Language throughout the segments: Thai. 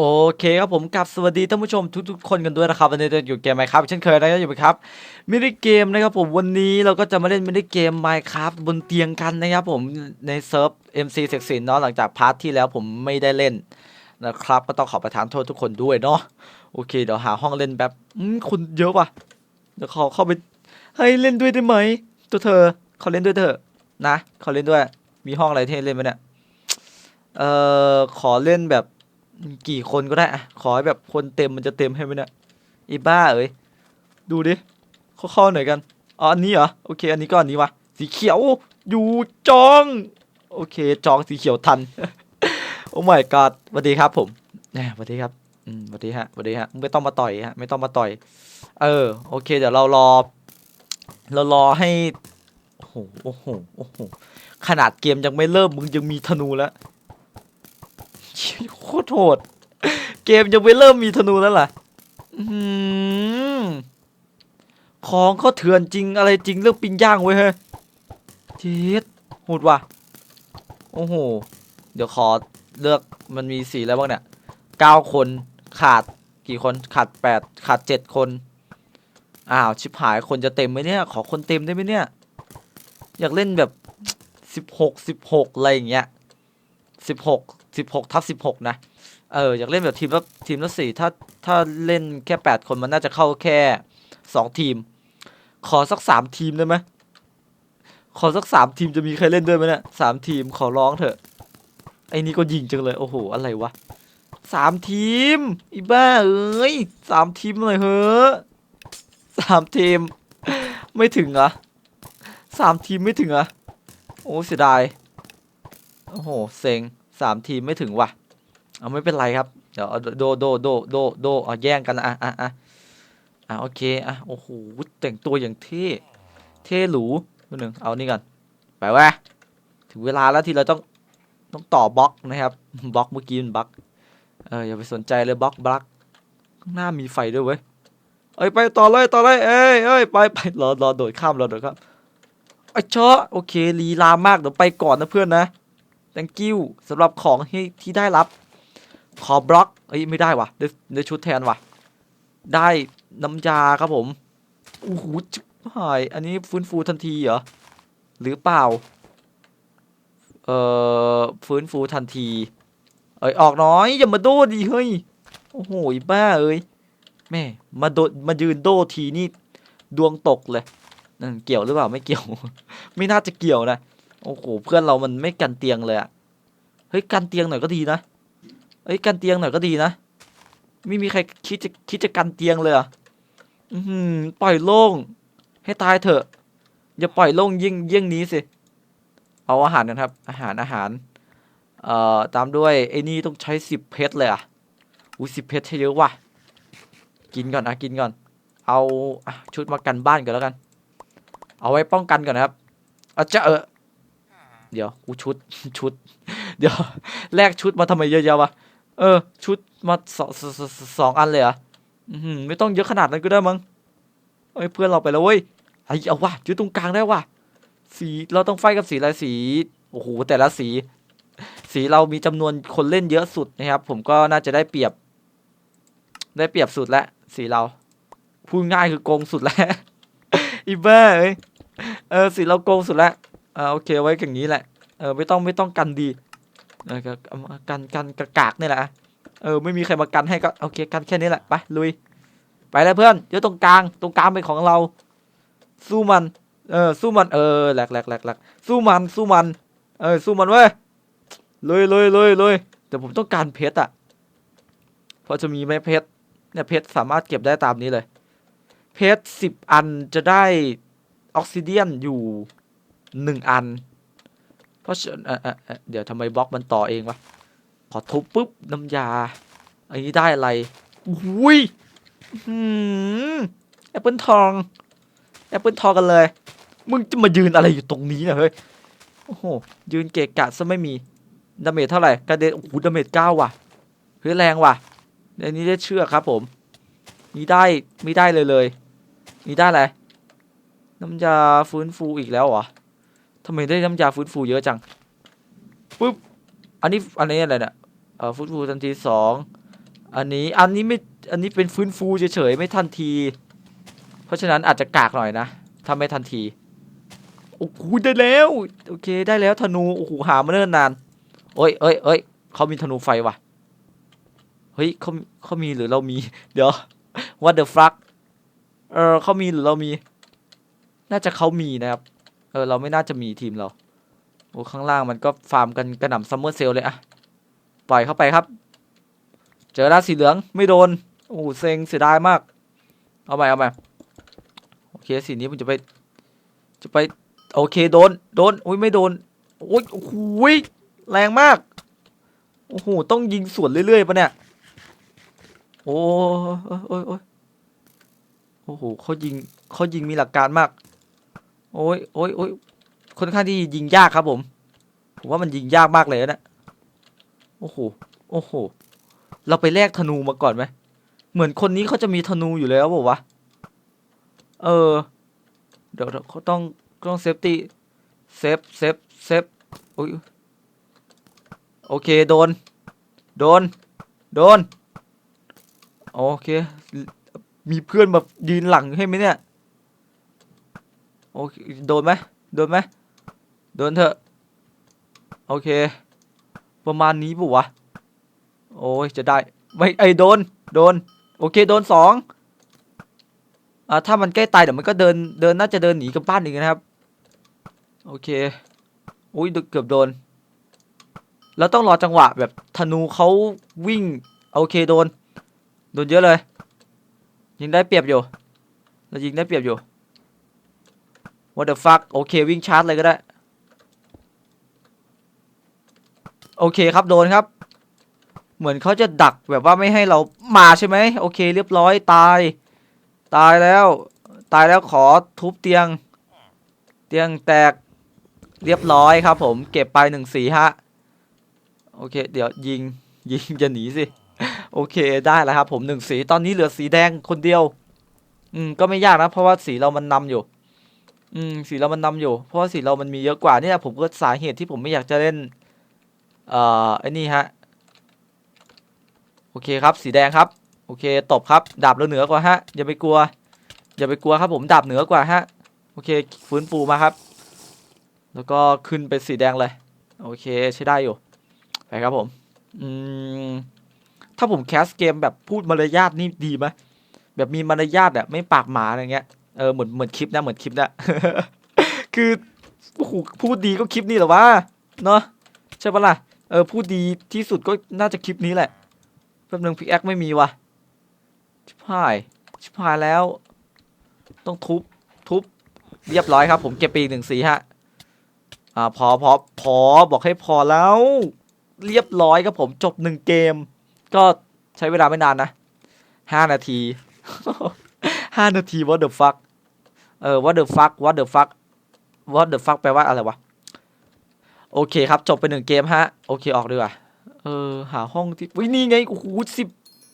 โอเคครับผมกับสวัสดีท่านผู้ชมทุกๆ คนกันด้วยนะครับวันนี้จะอยู่เกมไมครับเช่นเคยนะครับอยู่ครับมินิเกมนะครับผมวันนี้เราก็จะมาเล่นมินิเกม Minecraft บนเตียงกันนะครับผมในเซิร์ฟ MC เซกซินเนาะหลังจากพาร์ทที่แล้วผมไม่ได้เล่นนะครับก็ต้องขอประทานโทษทุกคนด้วยเนาะโอเคเดี๋ยวหาห้องเล่นแป๊บอืมคนเยอะว่ะเดี๋ยวขอเข้าไปให้เล่นด้วยได้ไหมตัวเธอเขาเล่นด้วยเถอะนะเขาเล่นด้วยมีห้องอะไรที่เล่นไหมเนี่ยเอ่อขอเล่นแบบ กี่คนก็ได้อะขอให้แบบคนเต็มมันจะเต็มให้ไหมเนี่ยอีบ้าเอ้ยดูดิเข้าๆหน่อยกันอ๋ออันนี้เหรอโอเค อันนี้ก็อันนี้วะสีเขียวอยู่จอง โอเค จองสีเขียวทัน โอ้ my god สวัสดีครับผมแหมสวัสดีครับอืมสวัสดีฮะสวัสดีฮะไม่ต้องมาต่อยฮะไม่ต้องมาต่อย เออโอเค เดี๋ยวเรารอ เรารอให้โอ้โหโอ้โหโอ้โหขนาดเกมยังไม่เริ่มมึงยังมีธนูแล้ว โคตรโหด เกมยังไม่เริ่มมีธนูแล้วล่ะของเขาเถื่อนจริงอะไรจริงเรื่องปิ้งย่างไว้ยเฮ้ยเจ็ดโหดว่ะ โอ้โห เดี๋ยวขอเลือกมันมีสีแล้วบ้างเนี่ยเก้าคนขาดกี่คนขาดแปดขาดเจ็ดคน อ้าว ชิบหายคนจะเต็มไหมเนี่ย ขอคนเต็มได้ไหมเนี่ย อยากเล่นแบบสิบหกสิบหกอะไรอย่างเงี้ยสิบหก สิบหกทับสิบหกนะ เอออยากเล่นแบบทีมละทีมละสี่ถ้าถ้าเล่นแค่แปดคนมันน่าจะเข้าแค่สองทีม ขอสักสามทีมได้ไหมขอสักสามทีมจะมีใครเล่นด้วยไหมเนี่ยสามทีมขอร้องเถอะ ไอ้นี่ก็ยิงจังเลย โอ้โห อะไรวะสามทีม อีบ้าเอ้ยสามทีมหน่อยเฮ้อสามทีม ไม่ถึงอะสามทีมไม่ถึงอะโอ้เสียดาย โอ้โห เซ็ง สามทีมไม่ถึงว่ะ เอาไม่เป็นไรครับ เดี๋ยวเอาโดโดโดโดโดเอาแย่งกันนะอะอะอะอะโอเคอะโอ้โหแต่งตัวอย่างเท่เท่หรูนิดหนึ่งเอานี่ก่อนไปวะถึงเวลาแล้วที่เราต้องต้องต่อบล็อกนะครับบล็อกเมื่อกี้มันบล็อกเอออย่าไปสนใจเลยบล็อกบล็อกข้างหน้ามีไฟด้วยเว้ยเอ้ยไปต่อเลยต่อเลยเอ้ยเอ้ยไปไปรอรอโดดข้ามรอโดดข้ามไอ้เชาะโอเคลีลามากเดี๋ยวไปก่อนนะเพื่อนนะ thank you สำหรับของที่ที่ได้รับ ขอบล็อกเอ้ยไม่ได้ว่ะได้ได้ชุดแทนว่ะได้น้ำยาครับผมโอ้โหจิบหายอันนี้ฟื้นฟูทันทีเหรอ หรือเปล่า เอ่อฟื้นฟูทันที เอ้ยออกน้อย อย่ามาโดดดิเฮ้ย โอ้โหบ้าเอ้ยแม่มาโดดมายืนโดดทีนี่ดวงตกเลยนั่นเกี่ยวหรือเปล่าไม่เกี่ยว ไม่น่าจะเกี่ยวนะ โอ้โหเพื่อนเรามันไม่กันเตียงเลยอะเฮ้ยกันเตียงหน่อยก็ดีนะเฮ้ยกันเตียงหน่อยก็ดีนะไม่มีใครคิดจะคิดจะกันเตียงเลยอะอือหือปล่อยโล่งให้ตายเถอะอย่าปล่อยโล่งยิ่งยิ่งนี้สิเอาอาหารนะครับ อาหารอาหารเอ่อตามด้วยไอ้นี่ต้องใช้สิบเพชรเลยอะอุ้ยสิบเพชรใช่เยอะว่ะกินก่อนนะกินก่อน เอาชุดมากันบ้านก่อนแล้วกัน เอาไว้ป้องกันก่อนนะครับอาจจะเออ เดี๋ยวกูชุดชุด เดี๋ยวแลกชุดมาทำไมเยอะๆวะเออ ชุดมาสองสองอันเลยอะไม่ต้องเยอะขนาดนั้นก็ได้มั้งเอ้ยเพื่อนเราไปแล้วเว้ยไอ้เอาว่ะยืดตรงกลางได้ว่ะสีเราต้องไฟกับสีอะไรสีโอ้โหแต่ละสี สีเรามีจำนวนคนเล่นเยอะสุดนะครับ ผมก็น่าจะได้เปรียบ ได้เปรียบสุดแล้วสีเราพูดง่ายคือโกงสุดแล้วอีเบ้เอ้ยเออสีเราโกงสุดแล้ว อ่าโอเคไว้อย่างนี้แหละ เออไม่ต้องไม่ต้องกันดีเออก็เอามากันกันกระกากนี่แหละอะเออไม่มีใครมากันให้ก็โอเคกันแค่นี้แหละไปลุยไปแล้วเพื่อนเดี๋ยวตรงกลางตรงกลางเป็นของเรา สู้มัน เออสู้มันเออแหลกแหลกแหลกแหลกสู้มันสู้มัน เออสู้มันเว้ยลุยลุยลุยลุยแต่ผมต้องการเพชรอะพอจะมีไหมเพชรเนี่ยเพชรสามารถเก็บได้ตามนี้เลย เพชรสิบอันจะได้ออกซิเดียนอยู่ หนึ่งอัน เพราะฉะนั้นเอ่อเอ่อเดี๋ยวทำไมบล็อกมันต่อเองวะพอทุบปุ๊บน้ำยา อันนี้ได้อะไรอุ้ยแอปเปิลทอง แอปเปิลทองกันเลย มึงจะมายืนอะไรอยู่ตรงนี้เนะเฮ้ย โอ้โห ยืนเกะกะซะไม่มี ดาเมจเท่าไหร่ กระเด็น โอ้โห ดาเมจเก้าว่ะ เฮ้ยแรงว่ะอันนี้ได้เชื่อกครับผม นี่ได้ไม่ได้เลยเลย นี่ได้อะไร น้ำยาฟื้นฟูอีกแล้วเหรอ ทำไมได้น้ำยาฟื้นฟูเยอะจังปุ๊บอันนี้อันนี้อะไรเนี่ยเอ่อฟื้นฟูทันทีสองอันนี้อันนี้ไม่อันนี้เป็นฟื้นฟูเฉยๆไม่ทันที เพราะฉะนั้นอาจจะกากหน่อยนะถ้าไม่ทันทีโอ้โหได้แล้วโอเคได้แล้วธนูโอ้โหหามาเนิ่นนานเอ้ยเอ้ยเอ้ยเขามีธนูไฟว่ะเฮ้ยเขาเขามีหรือเรามี เดี๋ยว what the fuck เออเขามีหรือเรามี น่าจะเขามีนะครับ เออเราไม่น่าจะมีทีมเราโอ้ข้างล่างมันก็ฟาร์มกันกระหน่ำซัมเมอร์เซลเลยอะปล่อยเข้าไปครับ เจอแล้วสีเหลืองไม่โดนโอ้โหเซ็งเสียดายมาก เอาใหม่เอาใหม่โอเคสีนี้มันจะไป จะไปโอเคโดนโดนอุ้ยไม่โดนโอ้ยโอ้ยแรงมากโอ้โหต้องยิงสวนเรื่อยๆปะเนี่ยโอ้ยโอ้ยโอ้ยโอ้โหเขายิงเขายิงมีหลักการมาก โอ้ยโอ้ยโอ้ยค่อนข้างที่ยิงยากครับผม ผมว่ามันยิงยากมากเลยนะโอ้โห โอ้โห เราไปแลกธนูมาก่อนไหม เหมือนคนนี้เขาจะมีธนูอยู่แล้วบอกวะ เออ เดี๋ยวเดี๋ยวเขาต้องต้องเซฟตี้ เซฟ เซฟ เซฟโอ้ยโอเค โดน โดน โดน โอเค มีเพื่อนแบบยืนหลังให้ไหมเนี่ย โอเคโดนไหมโดนไหมโดนเถอะ โอเค ประมาณนี้ปุ๊วะ โอ้ยจะได้ ไม่ไอโดน โดน โอเค โดนสองอ่าถ้ามันใกล้ตายเดี๋ยวมันก็เดิน เดินน่าจะเดินหนีกลับบ้านอีกนะครับ โอเค อุ้ยเกือบโดน แล้วต้องรอจังหวะแบบธนูเขาวิ่ง โอเคโดน โดนเยอะเลย ยิงได้เปรียบอยู่ เรายิงได้เปรียบอยู่ what the fuck โอเควิ่งชาร์จเลยก็ได้ โอเคครับโดนครับ เหมือนเขาจะดักแบบว่าไม่ให้เรามาใช่ไหมโอเค เรียบร้อยตาย ตายแล้ว ตายแล้วขอทุบเตียง เตียงแตกเรียบร้อยครับ ผมเก็บไปหนึ่งสีฮะโอเค เดี๋ยวยิงยิงจะหนีสิโอเคได้แล้วครับ ผมหนึ่งสีตอนนี้เหลือสีแดงคนเดียว อืมก็ไม่ยากนะ เพราะว่าสีเรามันนำอยู่ อืมสีเรามันนำอยู่ เพราะว่าสีเรามันมีเยอะกว่าเนี่ยผมก็สาเหตุที่ผมไม่อยากจะเล่น เอ่อไอ้นี่ฮะ โอเคครับ สีแดงครับ โอเค ตบครับ ดาบเราเหนือกว่าฮะ อย่าไปกลัว อย่าไปกลัวครับผม ดาบเหนือกว่าฮะ โอเค ฟื้นฟูมาครับ แล้วก็ขึ้นเป็นสีแดงเลย โอเค ใช้ได้อยู่ ไปครับผม อืม ถ้าผมแคสเกมแบบพูดมารยาทนี่ดีไหมแบบมีมารยาทอะไม่ปากหมาอะไรเงี้ย เออเหมือนเหมือนคลิปนะเหมือนคลิปนะคือโอ้โหพูดดีก็คลิปนี้เหรอวะเนาะใช่ปะล่ะเออพูดดีที่สุดก็น่าจะคลิปนี้แหละแป๊บนึงพิกแอคไม่มีวะชิบหายชิบหายแล้ว ต้องทุบทุบเรียบร้อยครับ ผมเก็บปีหนึ่งสีฮะอ่าพอพอพอบอกให้พอแล้ว เรียบร้อยครับผมจบหนึ่งเกม ก็ใช้เวลาไม่นานนะห้านาทีห้านาที what the fuck เออ what the fuck what the fuck what the fuck แปลว่าอะไรวะ โอเคครับ จบไปหนึ่งเกมฮะ โอเคออกดีกว่า เออ หาห้องที่วินี่ไง โอ้โหสิบ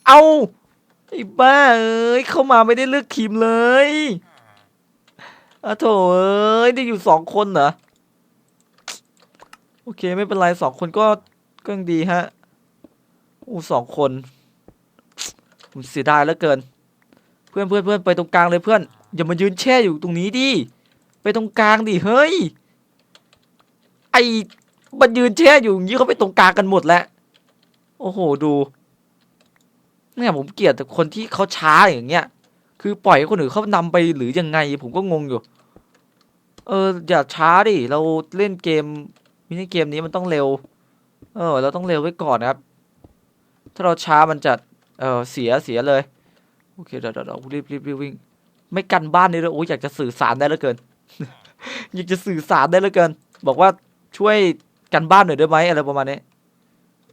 เอาไอ้บ้า เอ้ย เข้ามาไม่ได้เลือกทีมเลยอะโถเอ้ย ได้อยู่สองคนเหรอ โอเค ไม่เป็นไรสองคนก็ ก็ยังดีฮะอู้สองคนผมเสียดายเหลือเกิน เพื่อนเพื่อนเพื่อนไปตรงกลางเลยเพื่อน อย่ามายืนแช่อยู่ตรงนี้ดิ ไปตรงกลางดิเฮ้ย ไอมันยืนแช่อยู่อย่างนี้เขาไปตรงกลางกันหมดแล้ว โอ้โหดู เนี่ยผมเกลียดแต่คนที่เขาช้าอย่างเงี้ย คือปล่อยให้คนอื่นเขานำไปหรือยังไง ผมก็งงอยู่ เอออย่าช้าดิ เราเล่นเกมมินิเกมนี้มันต้องเร็ว เออ เราต้องเร็วไว้ก่อนนะครับ ถ้าเราช้ามันจะ เออเสียเสียเลย โอเคเดี๋ยวเดี๋ยวเดี๋ยวรีบรีบรีบวิ่ง ไม่กันบ้านนี่เลยโอ้ยอยากจะสื่อสารได้เหลือเกิน อยากจะสื่อสารได้เหลือเกิน บอกว่าช่วยกันบ้านหน่อยได้ไหมอะไรประมาณนี้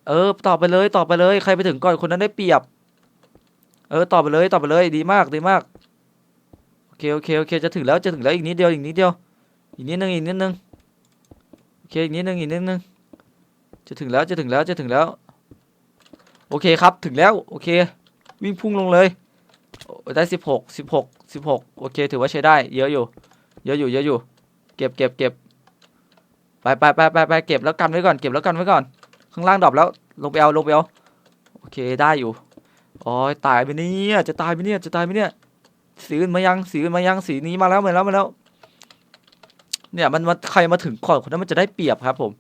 เออต่อไปเลยต่อไปเลย ใครไปถึงก่อนคนนั้นได้เปรียบ เออต่อไปเลยต่อไปเลยดีมากดีมากโอเคโอเคโอเคจะถึงแล้วจะถึงแล้วอีกนิดเดียวอีกนิดเดียว อีกนิดนึงอีกนิดนึงโอเคอีกนิดนึงอีกนิดนึงจะถึงแล้วจะถึงแล้วจะถึงแล้ว โอเคครับถึงแล้วโอเค วิ่งพุ่งลงเลยได้สิบหกสิบหก สิบหกโอเค ถือว่าใช้ได้ เยอะอยู่ เยอะอยู่ เยอะอยู่ เก็บเก็บเก็บไปไปไปไปไปเก็บแล้วกันไว้ก่อน เก็บแล้วกันไว้ก่อน ข้างล่างดรอปแล้ว ลงไปเอา ลงไปเอา โอเค ได้อยู่โอ้ยตายไปเนี่ย จะตายไปเนี่ย จะตายไปเนี่ย สีอื่นมายัง สีอื่นมายัง สีนี้มาแล้วมาแล้วมาแล้ว เนี่ย มันมาใครมาถึงก่อนคนนั้นมันจะได้เปรียบครับ ผม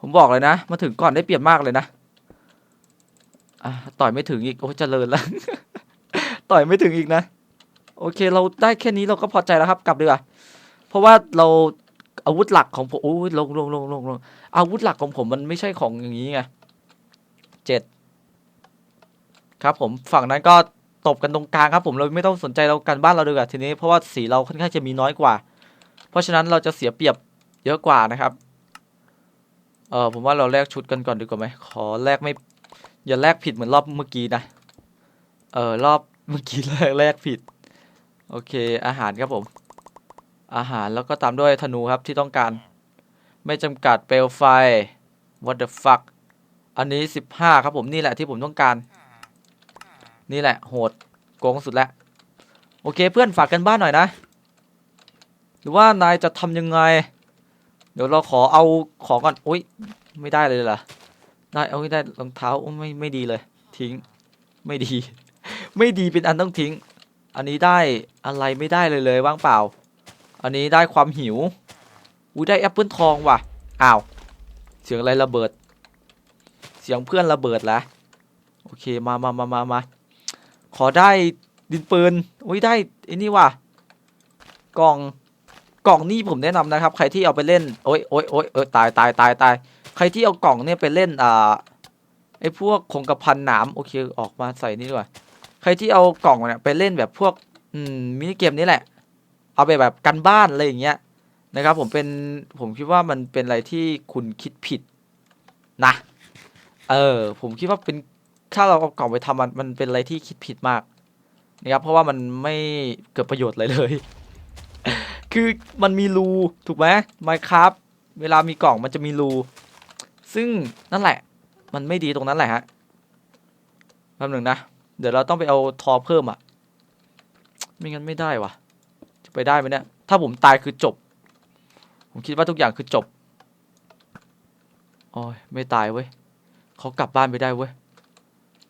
ผมบอกเลยนะ มาถึงก่อนได้เปรียบมากเลยนะอะต่อยไม่ถึงอีก โอ้เจริญแล้ว ต่อยไม่ถึงอีกนะ โอเค เราได้แค่นี้เราก็พอใจแล้วครับ กลับดีกว่า เพราะว่าเราอาวุธหลักของผมโอ้ยลงลงลงลงลงอาวุธหลักของผมมันไม่ใช่ของอย่างนี้ไงเจ็ดครับผมฝั่งนั้นก็ตบกันตรงกลางครับผมเราไม่ต้องสนใจเรากันบ้านเราดีกว่าทีนี้เพราะว่าสีเราค่อนข้างจะมีน้อยกว่า เพราะฉะนั้นเราจะเสียเปรียบเยอะกว่านะครับเออผมว่าเราแลกชุดกันก่อนดีกว่าไหมขอแลกไม่อย่าแลกผิดเหมือนรอบเมื่อกี้นะเออรอบเมื่อกี้แลกแลกผิด โอเค อาหารครับผม อาหารแล้วก็ตามด้วยธนูครับที่ต้องการ ไม่จำกัดเปลวไฟ what the fuck อันนี้สิบห้าครับผมนี่แหละที่ผมต้องการ นี่แหละ โหดโกงสุดแล้วโอเค เพื่อนฝากกันบ้านหน่อยนะ หรือว่านายจะทำยังไง เดี๋ยวเราขอเอาของก่อนอุ้ยไม่ได้เลยเหรอได้เอาไม่ได้รองเท้าไม่ไม่ดีเลย ทิ้ง ไม่ดี ไม่ดีเป็นอันต้องทิ้ง อันนี้ได้อะไรไม่ได้เลยเลยว่างเปล่า อันนี้ได้ความหิว อุ้ยได้แอปเปิลทองว่ะ อ้าว เสียงอะไรระเบิด เสียงเพื่อนระเบิดและโอเคมามามามามาขอได้ดินปืน อุ้ยได้ไอ้นี่ว่ะ กล่อง กล่องนี่ผมแนะนำนะครับ ใครที่เอาไปเล่น โอ้ยโอ้ยโอ้ยเออตายตายตายตาย ใครที่เอากล่องเนี่ยไปเล่น อ่า ไอ้พวกคงกระพันหนาม โอเค ออกมาใส่นี่ดีกว่าใครที่เอากล่องเนี่ยไปเล่นแบบพวกมินิเกมนี้แหละ เอาไปแบบกันบ้านอะไรอย่างเงี้ยนะครับ ผมเป็นผมคิดว่ามันเป็นอะไรที่คุณคิดผิดนะ เออ ผมคิดว่าเป็นถ้าเราเอากล่องไปทำมันมันเป็นอะไรที่คิดผิดมากนะครับ เพราะว่ามันไม่เกิดประโยชน์อะไรเลย คือมันมีรูถูกไหมไมครับเวลามีกล่องมันจะมีรู ซึ่งนั่นแหละ มันไม่ดีตรงนั้นแหละฮะแป๊บหนึ่งนะ เดี๋ยวเราต้องไปเอาทอเพิ่มอะไม่งั้นไม่ได้วะจะไปได้ไหมเนี่ย ถ้าผมตายคือจบ ผมคิดว่าทุกอย่างคือจบโอ้ยไม่ตายเว้ยเขากลับบ้านไปได้เว้ย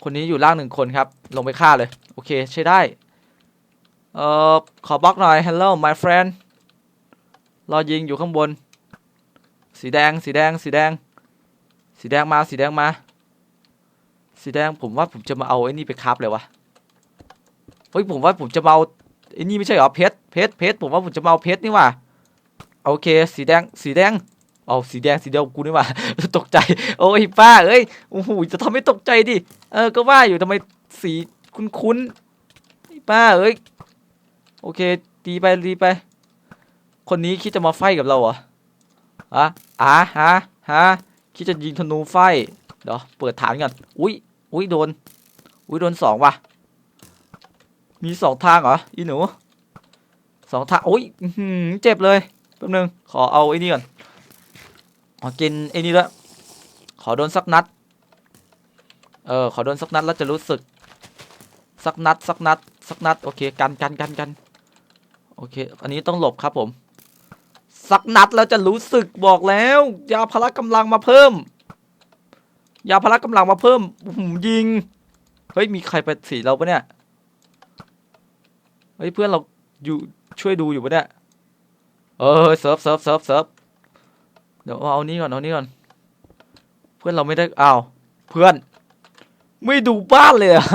คนนี้อยู่ล่างหนึ่งคนครับ ลงไปฆ่าเลย โอเคใช้ได้ เอ่อ ขอบล็อกหน่อย hello my friend รอยิงอยู่ข้างบน สีแดง สีแดง สีแดง สีแดงมา สีแดงมา สีแดงผมว่าผมจะมาเอาไอ้นี่ไปคราฟเลยวะเฮ้ยผมว่าผมจะมาเอาไอ้นี่ไม่ใช่เหรอเพชรเพชรเพชรผมว่าผมจะมาเอาเพชรนี่ว่ะโอเค สีแดงสีแดงเอาสีแดงสีเดียวกูนี่ว่ะตกใจ โอ้ยป้าเอ้ยโอ้โหจะทำให้ตกใจดิเออก็ว่าอยู่ทำไมสีคุ้นๆไอ้ป้าเอ้ยโอเคดีไปดีไป คนนี้คิดจะมาไฟกับเราเหรออะอะฮะฮะคิดจะยิงธนูไฟเดี๋ยวเปิดฐานก่อนอุ้ย อุ้ยโดน อุ้ยโดนสองว่ะ มีสองทางเหรออีหนูสองทางอุ้ยเจ็บเลยแป๊บนึงขอเอาไอ้นี่ก่อนขอกินไอ้นี่ด้วยขอโดนสักนัด เออขอโดนสักนัดแล้วจะรู้สึก สักนัดสักนัดสักนัดโอเคกันกันกันกันโอเค อันนี้ต้องหลบครับผม สักนัดแล้วจะรู้สึกบอกแล้วยาพละกำลังมาเพิ่ม ยาพละกำลังมาเพิ่มหือยิง เฮ้ย มีใครไปสีเราปะเนี่ย เฮ้ย เพื่อนเราอยู่ช่วยดูอยู่ปะเนี่ย เออเซิร์ฟเซิร์ฟเซิร์ฟเซิร์ฟเดี๋ยวเอานี้ก่อนเอานี้ก่อน เพื่อนเราไม่ได้อ้าวเพื่อน ไม่ดูบ้านเลยอะ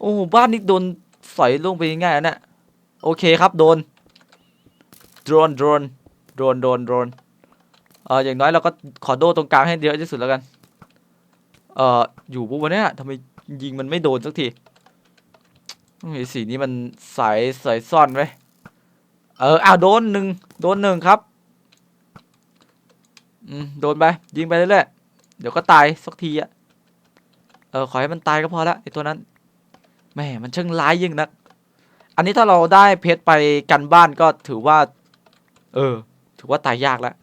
โอ้บ้านนี้โดนสอยลงไปง่ายๆนะเนี่ยโอเคครับโดนโดรนโดรนโดรนโดรนโดรนเอออย่างน้อยเราก็ขอโดตรงกลางให้เยอะที่สุดแล้วกัน เอออยู่ปุ๊บวันเนี้ยทำไมยิงมันไม่โดนสักทีสีนี้มันสายสายซ่อนไว้เอออ้าวโดนหนึ่งโดนหนึ่งครับอืมโดนไปยิงไปเรื่อยๆเดี๋ยวก็ตายสักทีอะเออขอให้มันตายก็พอละไอตัวนั้นแม่มันช่างร้ายยิ่งนัก อันนี้ถ้าเราได้เพชรไปกันบ้านก็ถือว่า เออ ถือว่าตายยากแล้ว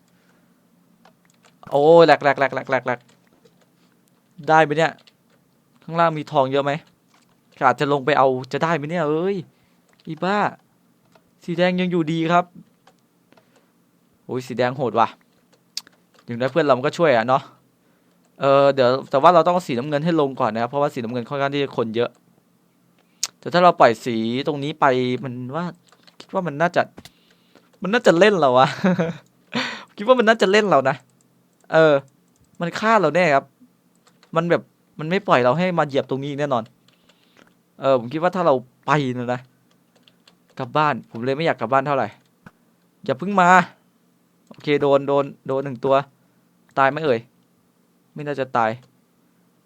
โอ้แหลกแหลกแหลกแหลกแหลกแหลก ได้ไหมเนี่ย ข้างล่างมีทองเยอะไหมอาจจะลงไปเอาจะได้ไหมเนี่ยเอ้ยอีบ้า สีแดงยังอยู่ดีครับโอ้ยสีแดงโหดว่ะอย่างน้อยเพื่อนเราก็ช่วยอะเนาะเออเดี๋ยวแต่ว่าเราต้องสีน้ำเงินให้ลงก่อนนะครับเพราะว่าสีน้ำเงินค่อนข้างที่จะคนเยอะ แต่ถ้าเราปล่อยสีตรงนี้ไปมันว่าคิดว่ามันน่าจะ มันน่าจะเล่นเราอะคิดว่ามันน่าจะเล่นเรานะเออ มันฆ่าเราแน่ครับ มันแบบมันไม่ปล่อยเราให้มาเหยียบตรงนี้แน่นอน เออผมคิดว่าถ้าเราไปนะนะกลับบ้าน ผมเลยไม่อยากกลับบ้านเท่าไหร่ อย่าเพิ่งมา โอเคโดนโดนโดนหนึ่งตัว ตายไหมเอ่ย ไม่น่าจะตาย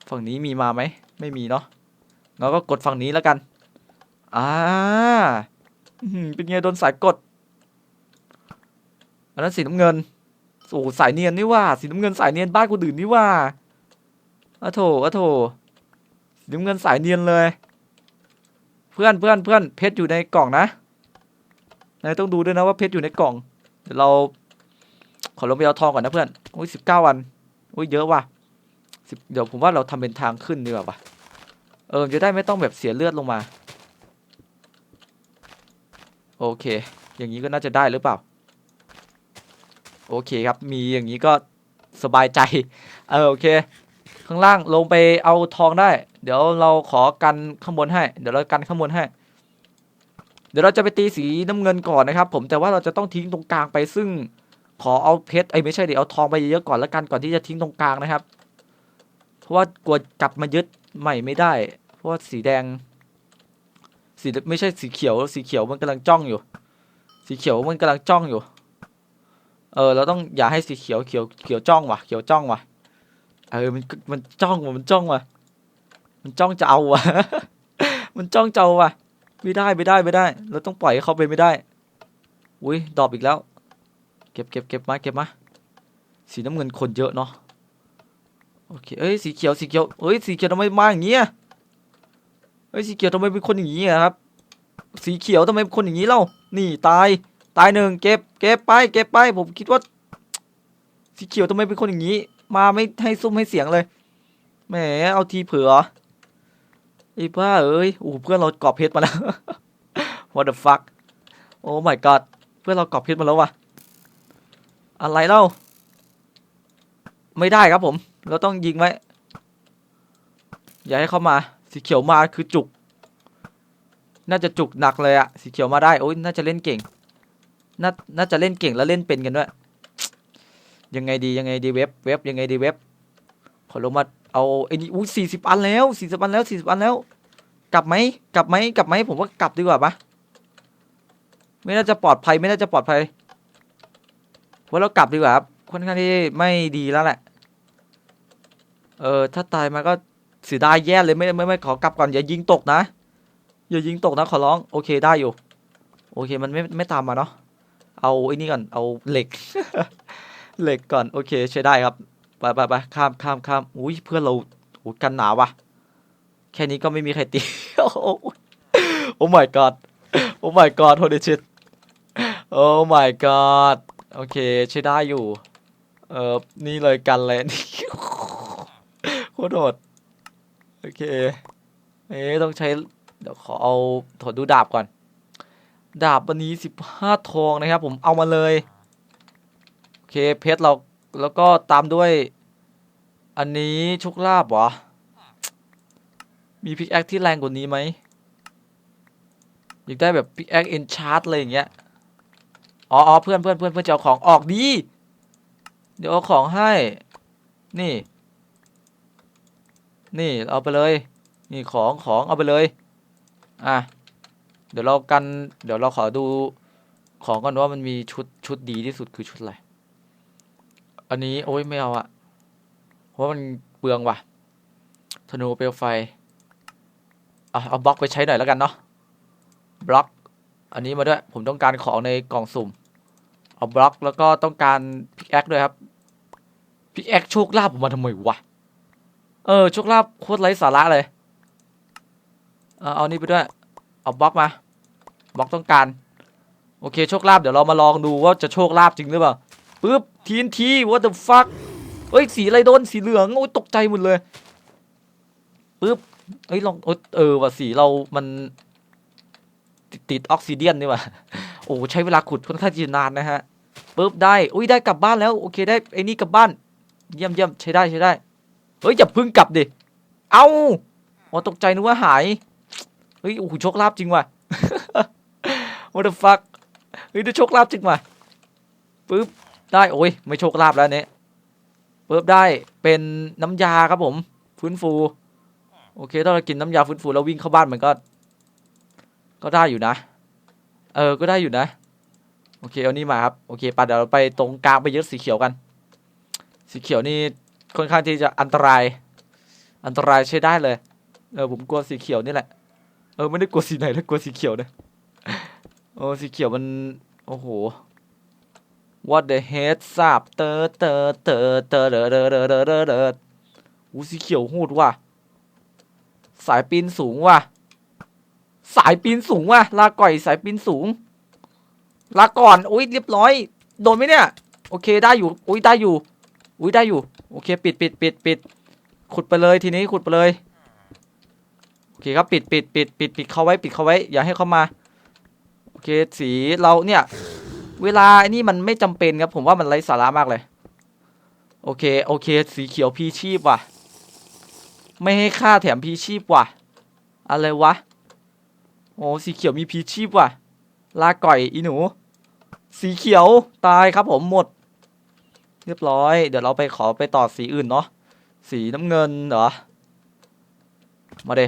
ฝั่งนี้มีมาไหม ไม่มีเนาะเราก็กดฝั่งนี้แล้วกัน อ่าหือเป็นไงโดนสายกด อันนั้นสีน้ำเงิน โอ้สายเนียนนี่ว่า สีน้ำเงินสายเนียนบ้านคนอื่นนี่ว่า อะโถอะโถสีน้ำเงินสายเนียนเลย เพื่อนเพื่อนเพื่อนเพชรอยู่ในกล่องนะนายต้องดูด้วยนะว่าเพชรอยู่ในกล่องเดี๋ยวเรา ขอลงไปเอาทองก่อนนะเพื่อนโอ้ยสิบเก้าวันโอ้ยเยอะว่ะสิบเดี๋ยวผมว่าเราทำเป็นทางขึ้นดีกว่าปะเออจะได้ไม่ต้องแบบเสียเลือดลงมา โอเค อย่างนี้ก็น่าจะได้หรือเปล่า โอเคครับมีอย่างนี้ก็สบายใจ เออโอเค ข้างล่างลงไปเอาทองได้ เดี๋ยวเราขอกันข้างบนให้ เดี๋ยวเรากันข้างบนให้ เดี๋ยวเราจะไปตีสีน้ำเงินก่อนนะครับ ผมแต่ว่าเราจะต้องทิ้งตรงกลางไปซึ่งขอเอาเพชรไอ้ไม่ใช่เดิเอาทองไปเยอะๆก่อนแล้วกันก่อนที่จะทิ้งตรงกลางนะครับ เพราะว่ากลัวกลับมายึดใหม่ไม่ได้ เพราะว่าสีแดง สีไม่ใช่สีเขียว สีเขียวมันกำลังจ้องอยู่ สีเขียวมันกำลังจ้องอยู่ เออเราต้องอย่าให้สีเขียวเขียวเขียวจ้องว่ะเขียวจ้องว่ะ เออมันมันจ้องว่ะมันจ้องว่ะมันจ้องจะเอาว่ะ มันจ้องจะเอาว่ะ ไม่ได้ไม่ได้ไม่ได้ เราต้องปล่อยเขาไปไม่ได้ อุ้ยดอปอีกแล้ว เก็บเก็บเก็บมาเก็บมาสีน้ำเงินคนเยอะเนาะโอเคเอ้ยสีเขียวสีเขียวเอ้ยสีเขียวทำไมมาอย่างเงี้ยเอ้ยสีเขียวทำไมเป็นคนอย่างงี้อะครับ สีเขียวทำไมเป็นคนอย่างงี้เล่านี่ตายตายหนึ่งเก็บเก็บไปเก็บไปผมคิดว่า สีเขียวทำไมเป็นคนอย่างนี้ มาไม่ให้ซุ้มให้เสียงเลย แหม เอาทีเผื่อไอ้บ้าเอ้ยโอ้เพื่อนเรากรอบเพชรมาแล้ว what the fuck โอ้ my god เพื่อนเรากรอบเพชรมาแล้ววะอะไรเล่า ไม่ได้ครับผม เราต้องยิงไว้ อย่าให้เข้ามา สีเขียวมาคือจุก น่าจะจุกหนักเลยอะสีเขียวมาได้ โอ้ยน่าจะเล่นเก่ง น่า น่าจะเล่นเก่งแล้วเล่นเป็นกันด้วย ยังไงดียังไงดีเว็บเว็บยังไงดีเว็บขอลงมาเอาไอ้นี่อุ้สี่สิบอันแล้วสี่สิบอันแล้วสี่สิบอันแล้ว กลับไหมกลับไหมกลับไหมผมว่ากลับดีกว่าปะไม่น่าจะปลอดภัยไม่น่าจะปลอดภัยว่าเรากลับดีกว่าครับค่อนข้างที่ไม่ดีแล้วแหละ เออถ้าตายมาก็เสียดายแย่เลยไม่ไม่ไม่ขอกลับก่อนอย่ายิงตกนะ อย่ายิงตกนะขอร้องโอเคได้อยู่ โอเคมันไม่ไม่ตามมาเนาะเอาไอ้นี่ก่อนเอาเหล็ก เหล็กก่อนโอเคใช้ได้ครับไปไปไปข้ามข้ามข้ามอุ้ยเพื่อนเราโอ้กันหนาวว่ะแค่นี้ก็ไม่มีใครตีโอ้โหโอ้ my god โอ้ my god holy shit โอ้ my god โอเคใช้ได้อยู่ เออนี่เลยกันเลยโคตรโหดโอเคเอ๊ต้องใช้เดี๋ยวขอเอาถอดดูดาบก่อน ดาบวันนี้สิบห้าทองนะครับ ผมเอามาเลย เคเพชรเราแล้วก็ตามด้วย อันนี้โชคลาภเหรอมีพิกแอคที่แรงกว่านี้ไหมอยากได้แบบพิกแอคเอนชาร์ตอะไรอย่างเงี้ยอ๋ออ๋อเพื่อนเพื่อนเพื่อนเพื่อนจะเอาของออกดี เดี๋ยวเอาของให้ นี่ นี่เอาไปเลย นี่ของของเอาไปเลย อะ เดี๋ยวเรากัน เดี๋ยวเราขอดูของก่อนว่ามันมีชุดชุดดีที่สุดคือชุดอะไร อันนี้โอ้ยไม่เอาอะเพราะมันเปลืองว่ะธนูเปลวไฟอะเอาบล็อกไปใช้หน่อยแล้วกันเนาะบล็อก อันนี้มาด้วย ผมต้องการของในกล่องสุ่ม เอาบล็อกแล้วก็ต้องการพิกแอคด้วยครับพิกแอคโชคลาภผมมาทำไมวะเออโชคลาภโคตรไร้สาระเลยเอาเอานี่ไปด้วย เอาบล็อกมาบล็อกต้องการ โอเคโชคลาภเดี๋ยวเรามาลองดูว่าจะโชคลาภจริงหรือเปล่า ปึ๊บทีนที what the fuck เอ้ยสีอะไรโดนสีเหลืองโอ้ยตกใจหมดเลยปึ๊บเอ้ยลองเออว่ะสีเรามันติดติดออกซิเดียนนี่ว่ะโอ้ใช้เวลาขุดค่อนข้างจะนานนะฮะปึ๊บได้อุ้ยได้กลับบ้านแล้วโอเคได้ไอ้นี่กลับบ้าน เยี่ยมเยี่ยมใช้ได้ใช้ได้เฮ้ยอย่าเพึ่งกลับดิเอ้าอ๋อตกใจนึกว่าหายเฮ้ยโอ้โหโชคลาภจริงว่ะ what the fuck เฮ้ยได้โชคลาภจริงว่ะปึ๊บ ได้โอ้ยไม่โชคลาภแล้วเนี่ยปึ๊บได้เป็นน้ำยาครับผม ฟื้นฟู โอเค ถ้าเรากินน้ำยาฟื้นฟูแล้ววิ่งเข้าบ้านมันก็ ก็ได้อยู่นะ เออ ก็ได้อยู่นะ โอเค เอานี่มาครับ โอเคปะเดี๋ยวเราไปตรงกลางไปยึดสีเขียวกัน สีเขียวนี่ค่อนข้างที่จะอันตราย อันตรายใช้ได้เลย เออผมกลัวสีเขียวนี่แหละ เออไม่ได้กลัวสีไหนแล้วกลัวสีเขียวนะโอ้สีเขียวมัน โอ้โห what the head สาบเตอเตอเตอเตอเดอเดอเดอเดอเดอเดออู้สีเขียวโหดว่ะ สายปีนสูงว่ะ สายปีนสูงว่ะ ลาก่อยสายปีนสูง ลาก่อน อุ้ยเรียบร้อย โดนไหมเนี่ย โอเคได้อยู่ อุ้ยได้อยู่ อุ้ยได้อยู่ โอเค ปิดปิดปิดปิด ขุดไปเลยทีนี้ขุดไปเลย โอเคครับ ปิดปิดปิดปิดปิดเขาไว้ ปิดเขาไว้ อย่าให้เขามา โอเค สีเราเนี่ย เวลาไอ้นี่มันไม่จำเป็นครับ ผมว่ามันไร้สาระมากเลย โอเค โอเค สีเขียวพีชีพว่ะ ไม่ให้ค่าแถมพีชีพว่ะ อะไรวะ โอ้สีเขียวมีพีชีพว่ะ ลาก่อยอีหนู สีเขียวตายครับผมหมด เรียบร้อย เดี๋ยวเราไปขอไปต่อสีอื่นเนาะ สีน้ำเงินเหรอ มาเด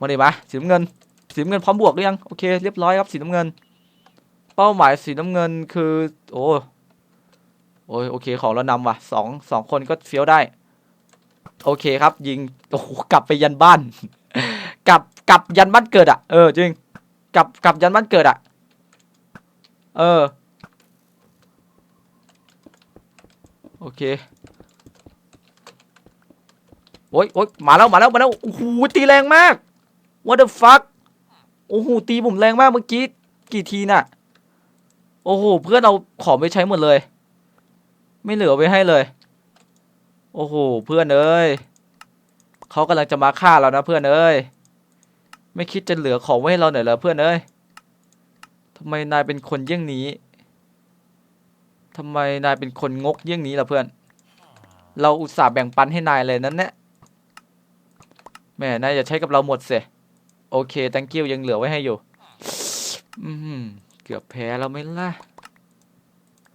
มาเดมาสีน้ำเงิน สีน้ำเงินพร้อมบวกหรือยัง โอเค เรียบร้อยครับสีน้ำเงิน เป้าหมายสีน้ำเงินคือ โอ้โอ้ยโอเคของเรานำว่ะสองสองคนก็เฟี้ยวได้ โอเคครับ ยิงโอ้กลับไปยันบ้าน กลับกลับยันบ้านเกิดอะเออจริงกลับกลับยันบ้านเกิดอะเออโอเคโอ้ยโอ้ยมาแล้วมาแล้วมาแล้วโอ้โหตีแรงมาก what the fuck โอ้โหตีผมแรงมากเมื่อกี้กี่ทีน่ะ โอ้โห เพื่อนเอาของไปใช้หมดเลย ไม่เหลือไว้ให้เลย โอ้โห เพื่อนเอ้ยเขากำลังจะมาฆ่าเรานะเพื่อนเอ้ย ไม่คิดจะเหลือของไว้ให้เราหน่อยเหรอเพื่อนเอ้ยทำไมนายเป็นคนเยี่ยงนี้ทำไมนายเป็นคนงกเยี่ยงนี้ล่ะเพื่อน เราอุตส่าห์แบ่งปันให้นายเลยนั้นเนี่แม่นายอย่าใช้กับเราหมดเสียโอเค thank you ยังเหลือไว้ให้อยู่ อือหือ เกือบแพ้แล้วไหมล่ะ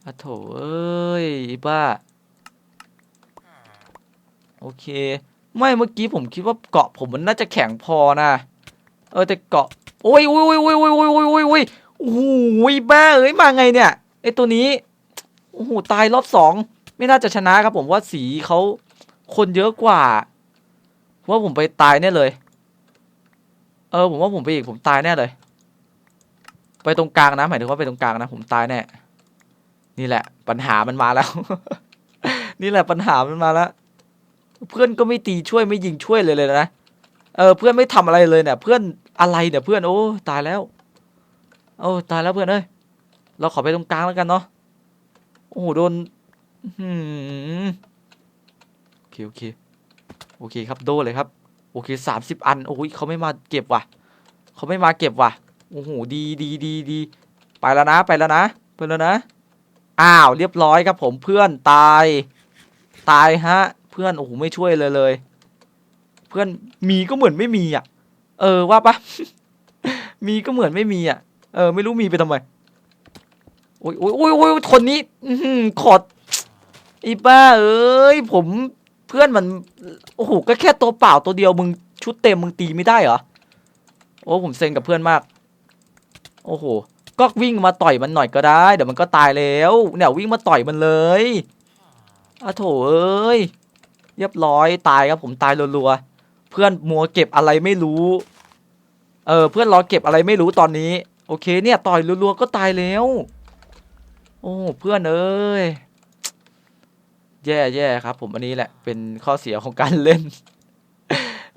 อะโถเอ้ยบ้า โอเค ไม่เมื่อกี้ผมคิดว่าเกาะผมมันน่าจะแข็งพอนะ เออแต่เกาะ โอ้ยโอ้ยโอ้ยโอ้ยโอ้ยโอ้ยโอ้ยโอ้ยโอ้ยโอ้โหบ้าเอ้ยมาไงเนี่ยไอตัวนี้ โอ้โหตายรอบสอง ไม่น่าจะชนะครับผมว่าสีเขาคนเยอะกว่า ว่าผมไปตายแน่เลย เออผมว่าผมไปอีกผมตายแน่เลย ไปตรงกลางนะหมายถึงว่าไปตรงกลางนะ ผมตายแน่นี่แหละ ปัญหามันมาแล้ว นี่แหละปัญหามันมาแล้ว เพื่อนก็ไม่ตีช่วยไม่ยิงช่วยเลยเลยนะเออเพื่อนไม่ทำอะไรเลยเนี่ย เพื่อนอะไรเนี่ยเพื่อนโอ้ตายแล้วโอ้ตายแล้วเพื่อนเอ้ยเราขอไปตรงกลางแล้วกันเนาะโอ้โหโดนโอเคโอเคโอเคครับโดเลยครับ โอเคสามสิบอันโอ้ยเขาไม่มาเก็บว่ะเขาไม่มาเก็บว่ะ โอ้โหดีดีดีดีไปแล้วนะไปแล้วนะไปแล้วนะอ้าวเรียบร้อยครับผมเพื่อนตาย ตายฮะ เพื่อนโอ้โหไม่ช่วยเลยเลย เพื่อนมีก็เหมือนไม่มีอะ เออว่าปะมีก็เหมือนไม่มีอะเออไม่รู้มีไปทำไมโอ้ยโอ้ยโอ้ยโอ้ยคนนี้อืขอดอีบ้าเอ้ยผมเพื่อนมันโอ้โหก็แค่ตัวเปล่าตัวเดียวมึงชุดเต็มมึงตีไม่ได้เหรอโอ้ผมเซ็งกับเพื่อนมาก โอ้โห ก็วิ่งมาต่อยมันหน่อยก็ได้ เดี๋ยวมันก็ตายแล้วเนี่ยวิ่งมาต่อยมันเลยอะโถเอ้ย เรียบร้อยตายครับผมตายรัวๆ เพื่อนมัวเก็บอะไรไม่รู้ เออเพื่อนรอเก็บอะไรไม่รู้ตอนนี้ โอเคเนี่ยต่อยรัวๆก็ตายแล้ว โอ้เพื่อนเอ้ย แย่แย่ครับ ผมอันนี้แหละ เป็นข้อเสียของการเล่น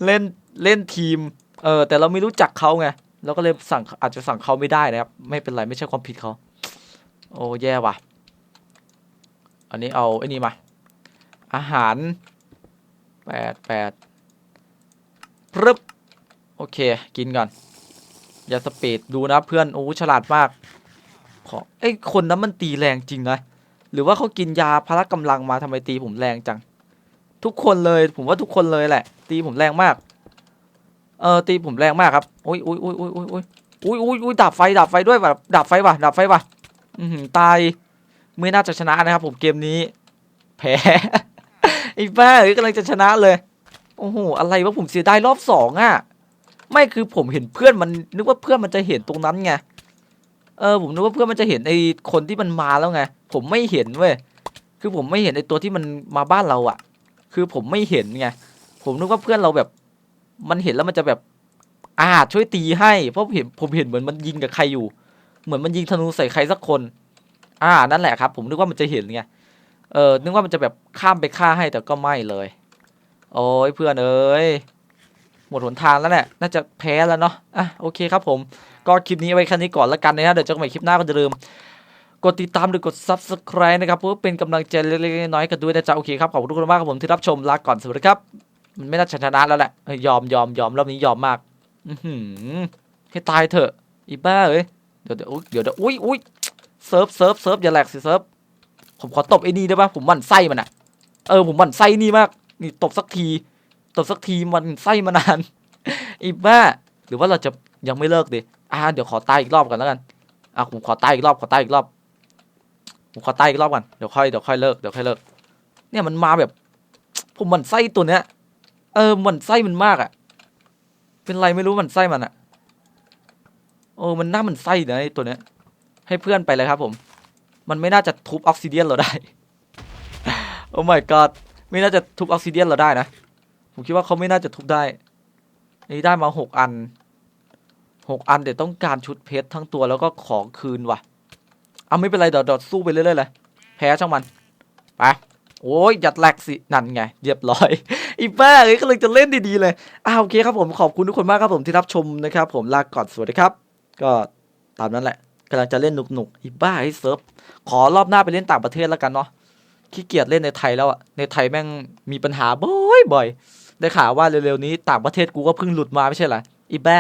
เล่นเล่นทีม เออแต่เราไม่รู้จักเขาไง เราก็เลยสั่งอาจจะสั่งเขาไม่ได้นะครับ ไม่เป็นไรไม่ใช่ความผิดเขา โอ้แย่ว่ะ อันนี้เอาไอ้นี่มา อาหารแปดแปดพรึบโอเค กินก่อน อย่าสปีดดูนะเพื่อนโอ้ฉลาดมาก ขอไอ้คนนั้นมันตีแรงจริงนะหรือว่าเขากินยาพละกำลังมาทำไมตีผมแรงจัง ทุกคนเลยผมว่าทุกคนเลยแหละ ตีผมแรงมาก เออตีผมแรงมากครับโอ้ยโอ้ยโอ้ยโอ้ยโอ้ยโอ้ยโอ้ยโอ้ยโอ้ยดับไฟดับไฟด้วยแบบดับไฟว่ะดับไฟว่ะอือหือตายไม่น่าจะชนะนะครับ ผมเกมนี้ แพ้ไอ้บ้าเอ้ยกำลังจะชนะเลยโอ้โหอะไรวะผมเสียดายรอบสองอะไม่คือผมเห็นเพื่อนมันนึกว่าเพื่อนมันจะเห็นตรงนั้นไงเออผมนึกว่าเพื่อนมันจะเห็นไอ้คนที่มันมาแล้วไงผมไม่เห็นเว้ยคือผมไม่เห็นไอ้ตัวที่มันมาบ้านเราอะ คือผมไม่เห็นไงผมนึกว่าเพื่อนเราแบบ มันเห็นแล้วมันจะแบบอ่าช่วยตีให้ เพราะเห็นผมเห็นเหมือนมันยิงกับใครอยู่ เหมือนมันยิงธนูใส่ใครสักคน อ่านั่นแหละครับ ผมนึกว่ามันจะเห็นไงเออนึกว่ามันจะแบบข้ามไปฆ่าให้แต่ก็ไม่เลย โอ้ยเพื่อนเอ้ยหมดหนทางแล้วแหละน่าจะแพ้แล้วเนาะอะโอเคครับผมก็คลิปนี้ไว้แค่นี้ก่อนแล้วกันนะฮะเดี๋ยวเจอกันใหม่คลิปหน้าก็จะลืมกดติดตามหรือกด subscribe นะครับเพื่อเป็นกำลังใจเล็กๆน้อยๆกันด้วยนะจ๊ะโอเคครับขอบคุณทุกคนมากครับผมที่รับชมลาก่อนสวัสดีครับ มันไม่น่าชนะแล้วแหละยอมยอมยอมรอบนี้ยอมมาก อือหือให้ตายเถอะ อีบ้าเอ้ยเดี๋ยวเดี๋ยวอุ๊ยเดี๋ยวเดี๋ยวอุ้ยอุ้ยเซิร์ฟเซิร์ฟเซิร์ฟอย่าแหลกสิเซิร์ฟผมขอตบไอ้นี่ได้ปะผมมันไส้มันอะเออผมมันไส้นี่มาก นี่ตบสักที ตบสักทีมันไส้มานาน อีบ้า หรือว่าเราจะยังไม่เลิกดิอ่าเดี๋ยวขอตายอีกรอบก่อนแล้วกันอะผมขอตายอีกรอบขอตายอีกรอบผมขอตายอีกรอบก่อนเดี๋ยวค่อยเดี๋ยวค่อยเลิกเดี๋ยวค่อยเลิก เนี่ยมันมาแบบ ผมมันไส้ตัวเนี้ย เออหมั่นไส้มันมากอะเป็นไรไม่รู้หมันไส้มันอะโอ้มันน่าหมันไส้นะไอ้ตัวเนี้ย ให้เพื่อนไปเลยครับผม มันไม่น่าจะทุบออกซิเดียนเราได้ โอ้ my god ไม่น่าจะทุบออกซิเดียนเราได้นะ ผมคิดว่าเขาไม่น่าจะทุบได้อันนี้ได้มาหกอันหกอันเดี๋ยวต้องการชุดเพชรทั้งตัวแล้วก็ของคืนว่ะ เอาไม่เป็นไรเดี๋ยวเดี๋ยวสู้ไปเรื่อยๆเลย แพ้ช่างมัน ไป โอ้ยยัดแหลกสินั่นไงเรียบร้อย อีบ้าเอ้ยกำลังจะเล่นดีๆเลยอ่าโอเคครับผมขอบคุณทุกคนมากครับผมที่รับชมนะครับผมลาก่อนสวัสดีครับ ก็ตามนั้นแหละกำลังจะเล่นหนุกๆอีบ้าไอ้เซิร์ฟขอรอบหน้าไปเล่นต่างประเทศแล้วกันเนาะขี้เกียจเล่นในไทยแล้วอะในไทยแม่งมีปัญหาบ่อยๆได้ข่าวว่าเร็วๆนี้ต่างประเทศกูก็เพิ่งหลุดมาไม่ใช่เหรออีบ้า